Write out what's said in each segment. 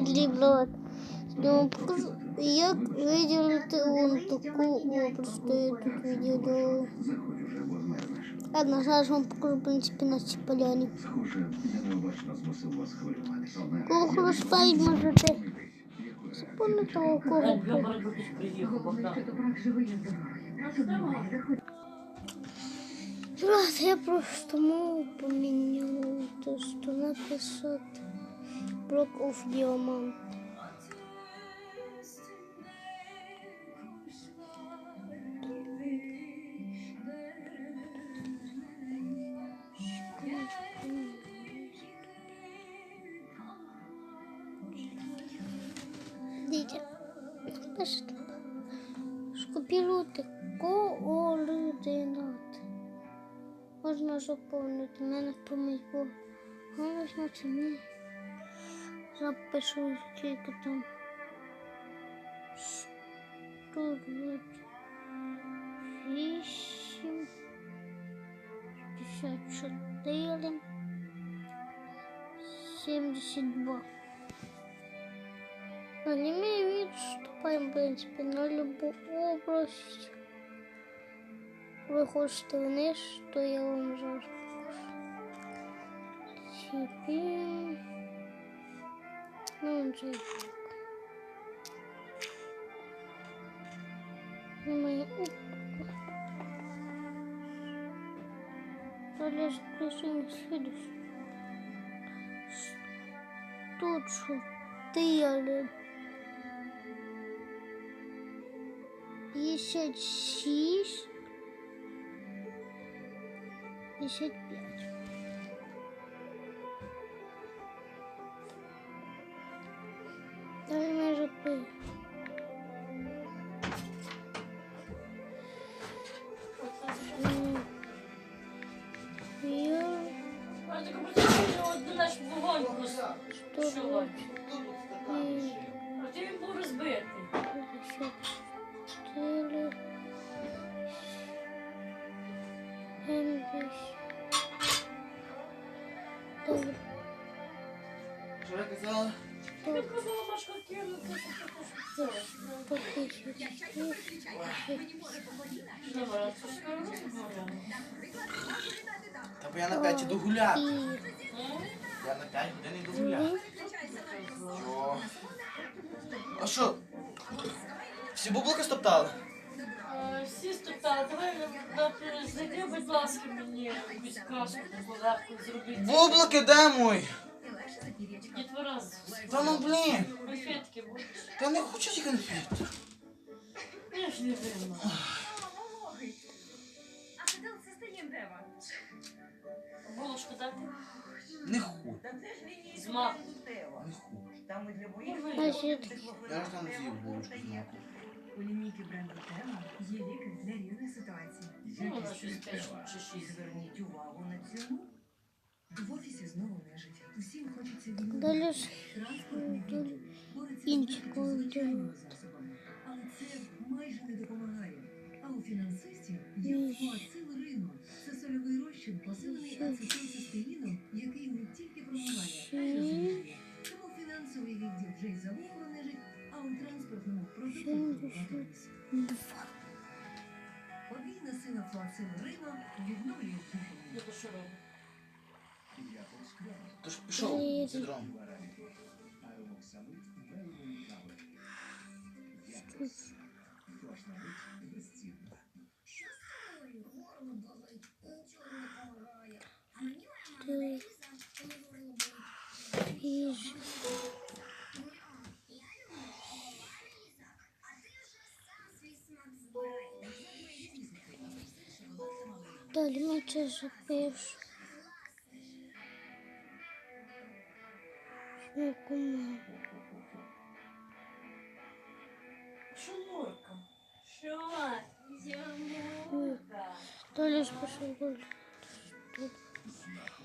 відліблювати. Ну, покажу, як виділити вон таку область, то я тут виділю. Ладно, зараз вам покажу, в принципі, на цій поляні. Кого розставить можете? Запомни того, кого. Я боротьбу приїхав, Богдан. Раз, я просто мову поміняла, то що написати Block of Diamond. Дивіться, перше треба скопірувати координати. Можна заповнити. Мене помиль був. Голосно чи ні? Запишу скільки там. 128, 54, 72. Далі ми відступаємо, в принципі, на любу область. Ви хочете вниз, то я вам зараз покажу. Теперь... Ну, вже так. Ми... Далі записуємо слідуючу. Тут чотири. П'ятдесят шість. 55. Просто. Що? А ти він був розбитий. чотири. Добре. Що я казала? Та бо я на 5 іду гуляти. Я на 5 годин іду гуляти. Що? А що? Всі бублики стоптали? Всі стоптали, давай зайди, будь ласка, мені якусь казку легко зробити. Бублики де мой? Та ну блін. конфетки будуть. Та не хочу ці конфети. Я ж не винна. А сидел це стає дева. Булочку дати? Не хочу. З маком. Не хочу. Там і для Ну, Значить, Я ж там з'їв булочку з маком. У лінійки бренду Тема є ліки для різних ситуацій. Ну, вона щось п'ять. Зверніть увагу на ціну. В офісі знову нежить. Усім хочеться війни. далі ж інші засобами. Але це майже не допомагає. А у фінансистів є флуацил Це сольовий розчин, посилений ацетилцистеїном, який не тільки промиває, а й. Тому фінансовий відділ вже й завухо нежить, а у транспортному продукту ватись. два. Подвійна сила флуацил Рино відновлює дихання. Тож пішов відром. Далі ми це запишемо. Смакуємо. Що Лорка? Що? Зямурка. Далі спишемо.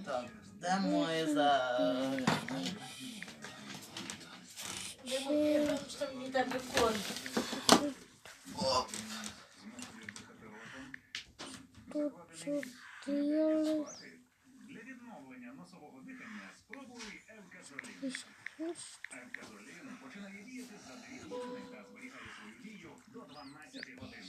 Так, де моє за... Я можу, що мені тебе конь. О, Тут чотири відновлення носового дихання спробуй Евказолін. Евказолін починає діяти за дві години та зберігає свою дію до 12 годин.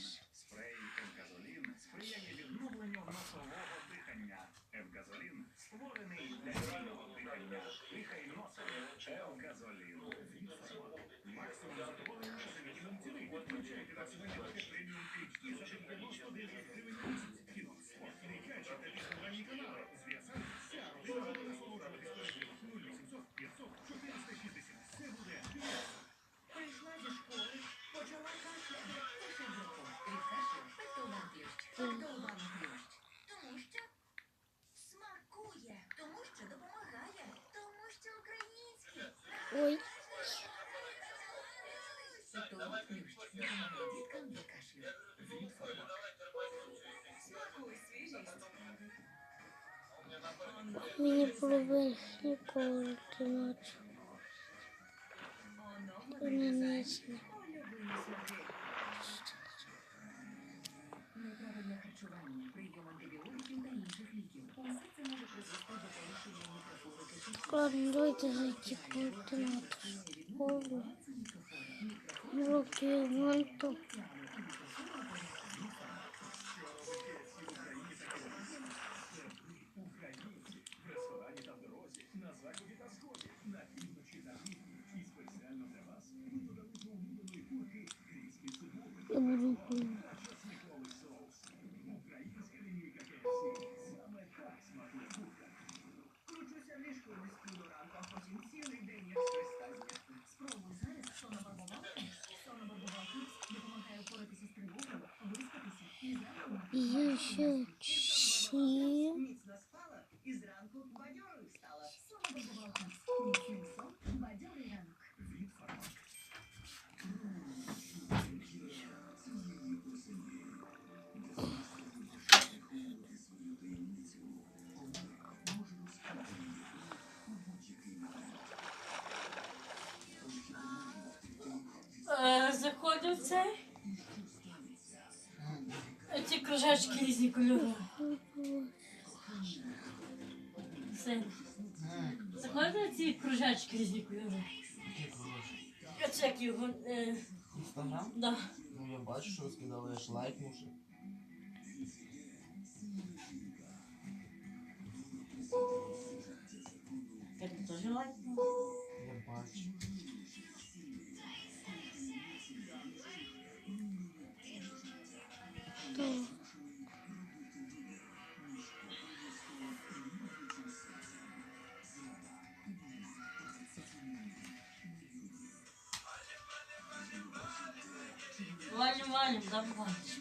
Ой. Мені полюбили ніколи ночі. Вони не знали. Неправильне харчування, прийом антибіотиків. Ладно, давайте зайти в интернет школу. Уроки ремонта. Я буду Е, Заходив цей. Ці кружечки різні кольори. Це Заходите ці кружечки різні кольори? Оце як його. Е, Інстаграм? Да. Ну я бачу, що ви скидали, я ж лайкнув. Я бачу. 我去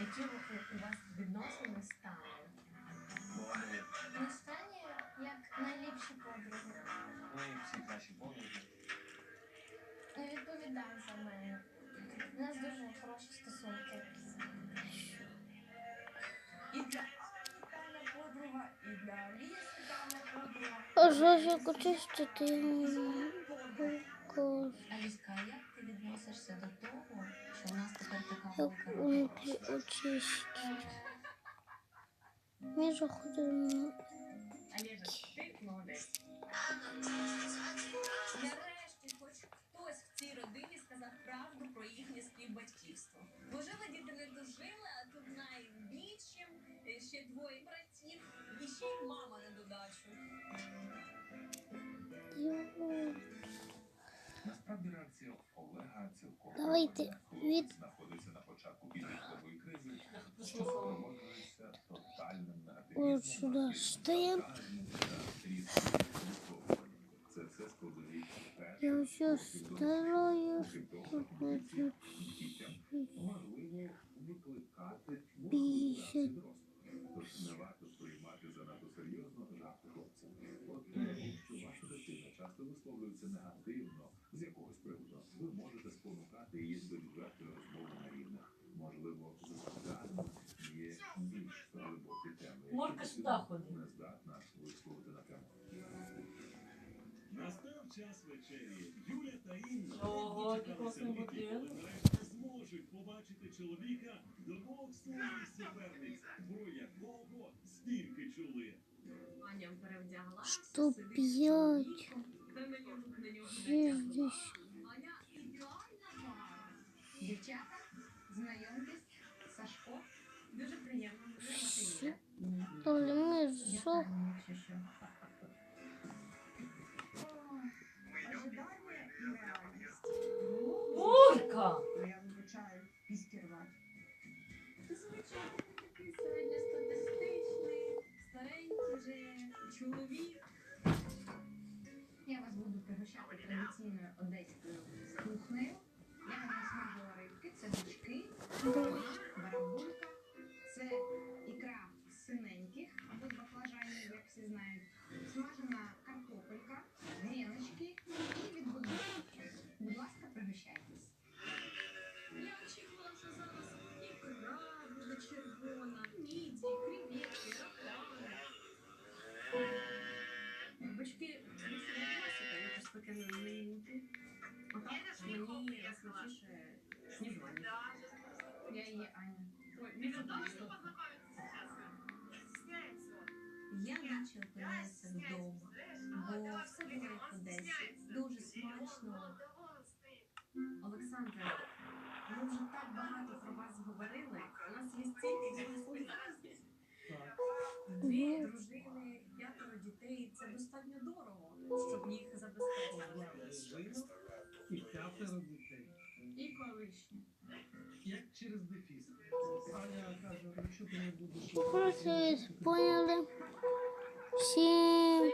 Які у вас відносини стали? Ми стані як найліпші подруги. Ну, найліпші кращі подруги. Не за мене. У нас дуже хороші стосунки. І для Ані подруга, і для Аліси дана подруга. А Жожик, очистити. Також. Як вони очистять. Ми ж ходимо. Нарешті хоч хтось в цій родині сказав правду про їхнє співбатьківство. Бо діти не дожили, а тут найбільшим е, ще двоє. Давайте від знаходиться на початку підліткової кризи, що супроводжується тотальним стаємо. Це все складові Я все значить можливо викликати П'ятдесят. Тож не варто сприймати занадто серйозно жарти хлопців. От тому, що ваша дитина часто висловлюється негативно теми. які Морка сюди дитина ходить. Не здатна висловити на тему. Настав час вечері. Юля та Інна Ого, який дочекалися класний миті, будинок. коли нарешті зможуть побачити чоловіка двох своїх суперниць, про якого стільки чули. Аня перевдяглася. Сто сидить з п'ять. чоловіком, та на нього на нього натягла. Традиційною одеською кухнею. Я насмажила рибки, це бички, говорили. У нас є стільки дорослих. Дві дружини, п'ятеро дітей. Це достатньо дорого, щоб їх забезпечити. І п'ятеро дітей. І колишні. Як через дефіс. Аня каже, якщо ти не будеш... Поняли. Всім